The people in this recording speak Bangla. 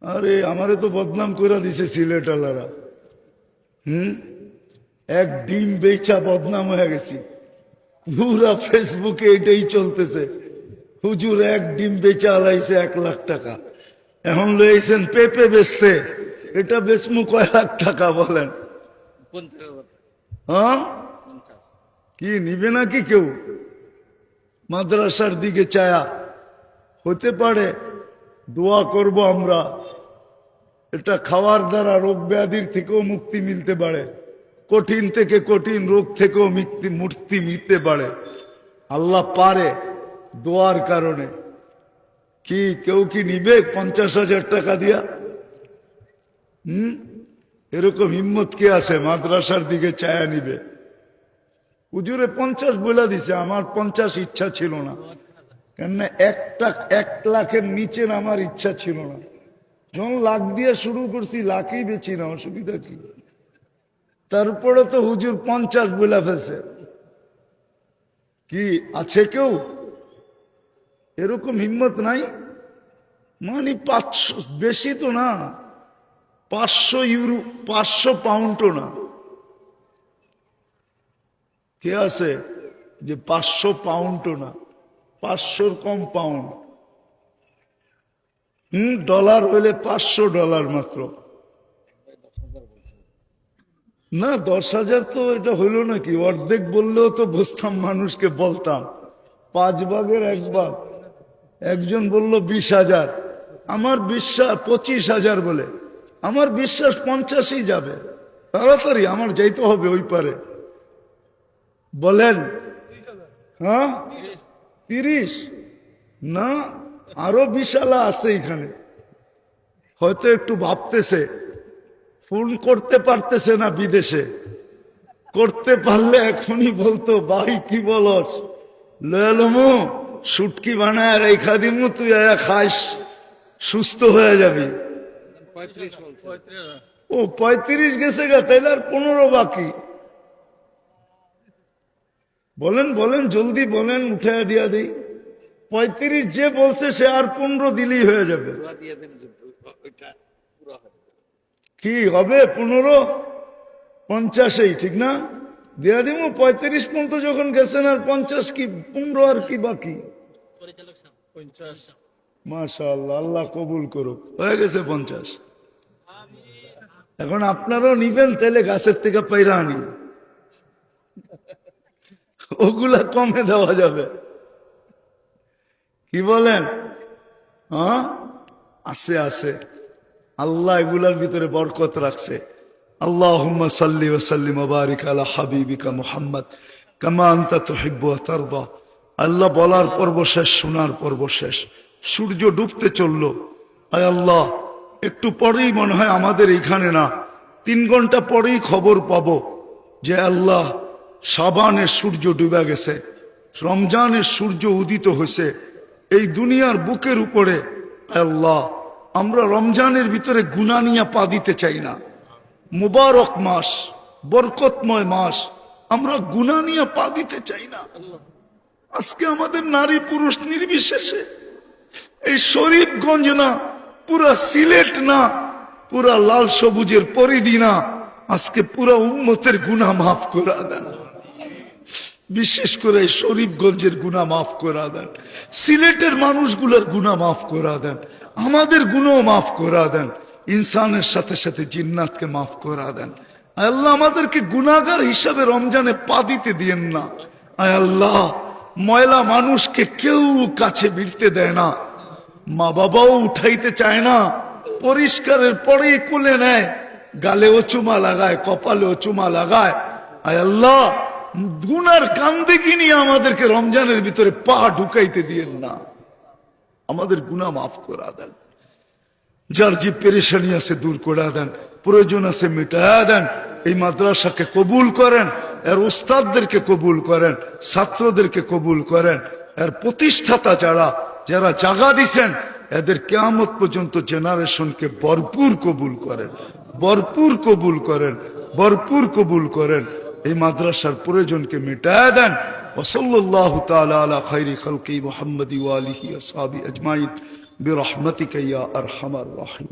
আরে আমারে তো বদনাম করে দিছে সিলেটালারা। হুম? এক ডিম বেচা বদনাম হয়ে গেছি। পুরা ফেসবুকে এটাই চলতেছে। হুজুর এক ডিম বেচা আলাইছে এক লাখ টাকা। এখন লইছেন পেঁপে বেচতে। এটা বেচমু কয় লাখ টাকা বলেন? হ্যাঁ? কি, নিবে নাকি কেউ? মাদ্রাসার দিকে চায়া। হতে পারে দোয়া করব আমরা। এটা খাওয়ার দ্বারা রোগ ব্যাধির থেকেও মুক্তি মিলতে পারে। কঠিন থেকে কঠিন রোগ থেকেও মুক্তি মূর্তি মিলতে পারে। আল্লাহ পারে দোয়ার কারণে। কি, কেউ কি নিবে পঞ্চাশ হাজার টাকা দিয়া? হুম? এরকম হিম্মত কে আছে? মাদ্রাসার দিকে চায়া নিবে। হুজুরে পঞ্চাশ বলে দিছে, আমার পঞ্চাশ ইচ্ছা ছিল না। কেননা একটা, এক লাখের নিচে আমার ইচ্ছা ছিল না। যখন লাখ দিয়ে শুরু করছি, লাখই বেছি না, অসুবিধা কি? তারপরে তো হুজুর পঞ্চাশ বলে ফেলছে। কি, আছে কেউ? এরকম হিম্মত নাই? মানে পাঁচশো, বেশি তো না, পাঁচশো ইউরো, পাঁচশো পাউন্ডও না। কে আছে যে পাঁচশো পাউন্ডও না? পাঁচশোর কম পাউন্ড হুম ডলার হইলে পাঁচশো ডলার মাত্র। না, দশ হাজার তো এটা হইল নাকি? অর্ধেক বললেও তো বুঝতাম, মানুষকে বলতাম। পাঁচ ভাগের এক ভাগ। একজন বলল বিশ হাজার। আমার বিশ্বাস, পঁচিশ হাজার বলে। আমার বিশ্বাস পঞ্চাশই যাবে। তাড়াতাড়ি, আমার যাইতে হবে ওই পারে। বলেন। হ্যাঁ? তিরিশ? না আরও বিশালা আছে এখানে। হয়তো একটু ভাবতেছে ফোন করতে পারতেছে না বিদেশে। করতে পারলে এখনই বলতো ভাই কি বলস? লয়ালমু সুটকি বানায় আর রেখা দিমু তুই আয়া খাইস সুস্থ হয়ে যাবি। ও পঁয়ত্রিশ গেছে গা তাইলে আর পনেরো বাকি। বলেন বলেন জলদি বলেন উঠে দিয়া দিই। পঁয়ত্রিশ যে বলছে সে আর পনেরো দিলেই হয়ে যাবে। কি হবে পনেরো? পঞ্চাশেই ঠিক না? দিয়া দিব পঁয়ত্রিশ পর্যন্ত যখন গেছেন আর পঞ্চাশ কি পনেরো আর কি বাকি? মাশাআল্লাহ আল্লাহ কবুল করুক। হয়ে গেছে পঞ্চাশ। এখন আপনারাও নিবেন তাহলে গাছের থেকে পাইরা আনি। ওগুলা কমে দেওয়া যাবে। কি বলেন? হ্যাঁ? আছে আছে। আল্লাহ এগুলার ভিতরে বরকত রাখছে। আল্লাহ সাল্লি ওসাল্লিম বারিক আলা হাবিবিকা মুহাম্মদ আল্লাহ বলার পর্ব শেষ, শোনার পর্ব শেষ। সূর্য ডুবতে চলল। আয় আল্লাহ, একটু পরেই মনে হয় আমাদের এইখানে না, তিন ঘণ্টা পরেই খবর পাবো যে আল্লাহ সাবানের সূর্য ডুবে গেছে, রমজানের সূর্য উদিত হয়েছে। এই দুনিয়ার বুকের উপরে আল্লাহ, আমরা রমজানের ভিতরে গুনা নিয়ে পা দিতে চাই না। মুবারক মাস, বরকতময় মাস, আমরা গুনা নিয়ে পা দিতে চাই না। আজকে আমাদের নারী পুরুষ নির্বিশেষে এই শরীফগঞ্জ না, পুরা সিলেট না, পুরা লাল সবুজের পরিধি না, আজকে পুরা উম্মতের গুনা মাফ করা দেন। বিশেষ করে শরীফগঞ্জের গুণা মাফ করা দেন, সিলেটের মানুষগুলোর গুণা মাফ করা দেন, আমাদের গুণও মাফ করা দেন, ইনসানের সাথে সাথে জিন্নাতকে মাফ করা দেন। আল্লাহ আমাদেরকে গুণাগার হিসাবে রমজানে পা দিতে দিয়েন না। আয় আল্লাহ, ময়লা মানুষকে কেউ কাছে ভিড়তে দেয় না। মা বাবাও উঠাইতে চায় না, পরিষ্কারের পরেই কুলে নেয় গালেও চুমা লাগায় কপালেও চুমা লাগায়। আয় আল্লাহ গুনার কান্দিকে নিয়ে আমাদেরকে রমজানের ভিতরে পা ঢুকাইতে দিয়েন না। আমাদের গুণা মাফ করা দেন। যার যে পেরেশানি আছে দূর করে দেন, প্রয়োজন আছে মিটায়া দেন, এই মাদ্রাসাকে কবুল করেন, এর উস্তাদদেরকে কবুল করেন, ছাত্রদেরকে কবুল করেন, এর প্রতিষ্ঠাতা যারা যারা জাগা দিছেন, এদের কেয়ামত পর্যন্ত জেনারেশনকে ভরপুর কবুল করেন, ভরপুর কবুল করেন, ভরপুর কবুল করেন। এই মাদ্রাসার প্রয়োজনকে মিটায়া দেন ওসল্লাহ তাআলা আলা খাইরি খালকি মুহাম্মদি ওয়ালিহি আসহাবি আজমাইন বিরহমাতিকা ইয়া আরহামার রাহিম